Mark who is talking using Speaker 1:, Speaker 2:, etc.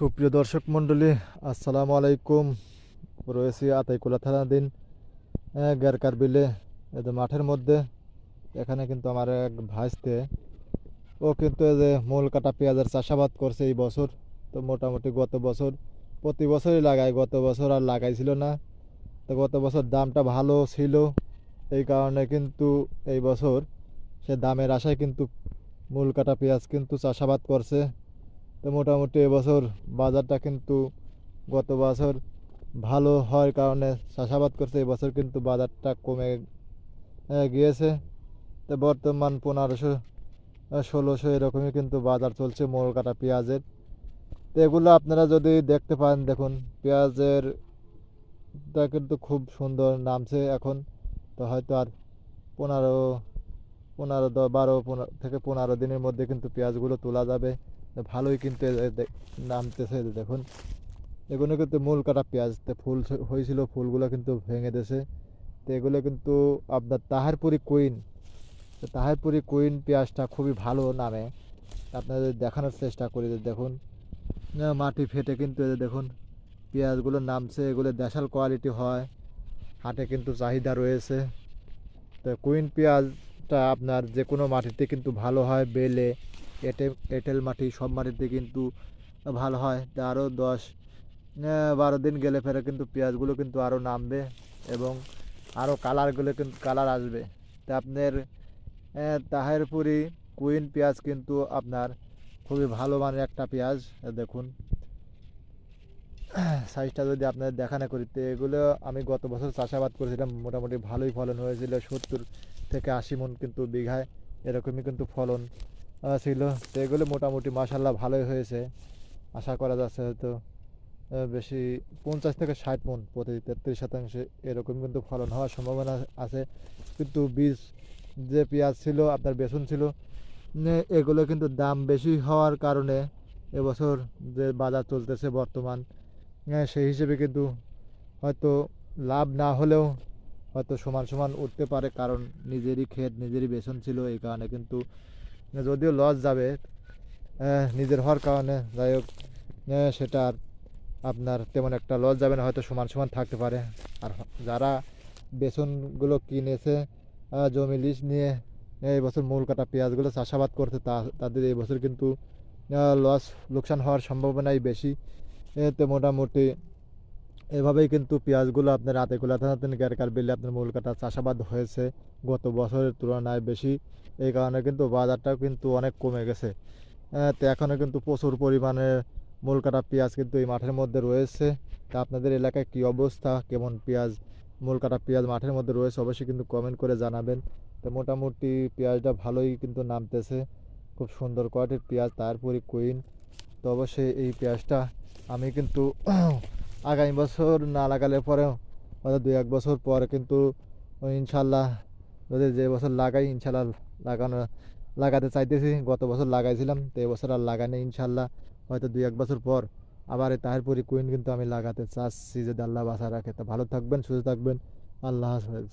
Speaker 1: সুপ্রিয় দর্শক মণ্ডলী আসসালামু আলাইকুম। রয়েছি আতাইকুলা থানাধীন আহ, গেরকার বিলে যে মাঠের মধ্যে। এখানে কিন্তু আমার এক ভাইস্তে ও কিন্তু এই যে মূল কাটা পেঁয়াজের চাষাবাদ করছে এই বছর। তো মোটামুটি গত বছর প্রতি বছরই লাগায় গত বছর আর লাগাইছিল না। তো গত বছর দামটা ভালো ছিল এই কারণে কিন্তু এই বছর সে দামের আশায় কিন্তু মূল কাটা পেঁয়াজ কিন্তু চাষাবাদ করছে। তো মোটামুটি এবছর বাজারটা কিন্তু গত বছর ভালো হওয়ার কারণে চাষাবাদ করছে, এবছর কিন্তু বাজারটা কমে গিয়েছে। তো বর্তমান পনেরোশো ষোলোশো এরকমই কিন্তু বাজার চলছে মোল কাটা পেঁয়াজের। তো এগুলো আপনারা যদি দেখতে পান, দেখুন, পেঁয়াজের টা কিন্তু খুব সুন্দর নামছে এখন। তো হয়তো আর পনেরো পনেরো বারো থেকে পনেরো দিনের মধ্যে কিন্তু পেঁয়াজগুলো তোলা যাবে। তো ভালোই কিন্তু নামতেছে, দেখুন। এগুলো কিন্তু মূল কাটা পেঁয়াজ। ফুল হয়েছিল, ফুলগুলো কিন্তু ভেঙে দিয়েছে। তো এগুলো কিন্তু আপনার তাহারপুরি কুইন। তাহারপুরি কুইন পেঁয়াজটা খুবই ভালো নামে। আপনাদের দেখানোর চেষ্টা করি দেখুন। মাটি ফেটে কিন্তু দেখুন, পেঁয়াজগুলো নামছে, এগুলো দেশাল কোয়ালিটি হয়, হাটে কিন্তু চাহিদা রয়েছে। তো কুইন পেঁয়াজটা আপনার যে কোনো মাটিতে কিন্তু ভালো হয়, বেলে এঁটে এঁটেল মাটি সব মাটিতে কিন্তু ভালো হয়। তা আরও দশ বারো দিন গেলে ফেরে কিন্তু পেঁয়াজগুলো কিন্তু আরও নামবে এবং আরও কালারগুলো কিন্তু, কালার আসবে। তা আপনার তাহেরপুরি কুইন পেঁয়াজ কিন্তু আপনার খুবই ভালো মানের একটা পেঁয়াজ, দেখুন। সাইজটা যদি আপনাদের দেখানো করি, তো এগুলো আমি গত বছর চাষাবাদ করেছিলাম, মোটামুটি ভালোই ফলন হয়েছিল। সত্তর থেকে আশি মন কিন্তু বিঘায়, এরকমই কিন্তু ফলন। ছিল। তো এগুলো মোটামুটি মাসাল্লাহ ভালোই হয়েছে। আশা করা যাচ্ছে হয়তো বেশি পঞ্চাশ থেকে ষাট মন প্রতি তেত্রিশ শতাংশে এরকম কিন্তু ফলন হওয়ার সম্ভাবনা আছে। কিন্তু বীজ যে পেঁয়াজ ছিল, আপনার বেসন ছিল এগুলো কিন্তু দাম বেশি হওয়ার কারণে এবছর যে বাজার চলতেছে বর্তমান সেই হিসেবে কিন্তু হয়তো লাভ না হলেও হয়তো সমান সমান উঠতে পারে। কারণ নিজেরই ক্ষেত, নিজেরই বেসন ছিল এই কারণে কিন্তু যদিও লস যাবে নিজের হওয়ার কারণে, যাই হোক সেটা আর আপনার তেমন একটা লস যাবে না, হয়তো সমান সমান থাকতে পারে। আর যারা বেসনগুলো কিনেছে জমি লিজ নিয়ে, এই বছর মূল কাটা পেঁয়াজগুলো চাষাবাদ করতে, তা, তাদের এই বছর কিন্তু লস, লোকসান হওয়ার সম্ভাবনাই বেশি। এতে মোটামুটি এভাবেই কিন্তু পেঁয়াজগুলো আপনার রাতে গোলা থানাতেন গ্যারকার বিলে আপনার মূল কাটা চাষাবাদ হয়েছে। গত বছরের তুলনায় বেশি। এই কারণে কিন্তু বাজারটাও কিন্তু অনেক কমে গেছে। তো এখনও কিন্তু প্রচুর পরিমাণে মূল কাটা পেঁয়াজ কিন্তু এই মাঠের মধ্যে রয়েছে। তা আপনাদের এলাকায় কী অবস্থা? কেমন পেঁয়াজ, মূল কাটা পেঁয়াজ মাঠের মধ্যে রয়েছে অবশ্যই কিন্তু কমেন্ট করে জানাবেন। তো মোটামুটি পেঁয়াজটা ভালোই কিন্তু নামতেছে। খুব সুন্দর কোয়ালিটির পেঁয়াজ তারপরে কুইন তো অবশ্যই এই পেঁয়াজটা আমি কিন্তু আগামী বছর না লাগালে পরেও অর্থাৎ দুই এক বছর পরে কিন্তু ইনশাল্লাহ যদি যে বছর লাগাই, ইনশাল্লাহ লাগানো, লাগাতে চাইতেছি। গত বছর লাগাইছিলাম, তো এবছর আর লাগাইনি ইনশাল্লাহ। হয়তো দুই এক বছর পর আবার এই তাহেরপুরি কুইন কিন্তু আমি লাগাতে চাচ্ছি। যদি আল্লাহ বাসা রাখে, তো ভালো থাকবেন, সুস্থ থাকবেন। আল্লাহ হাফেজ।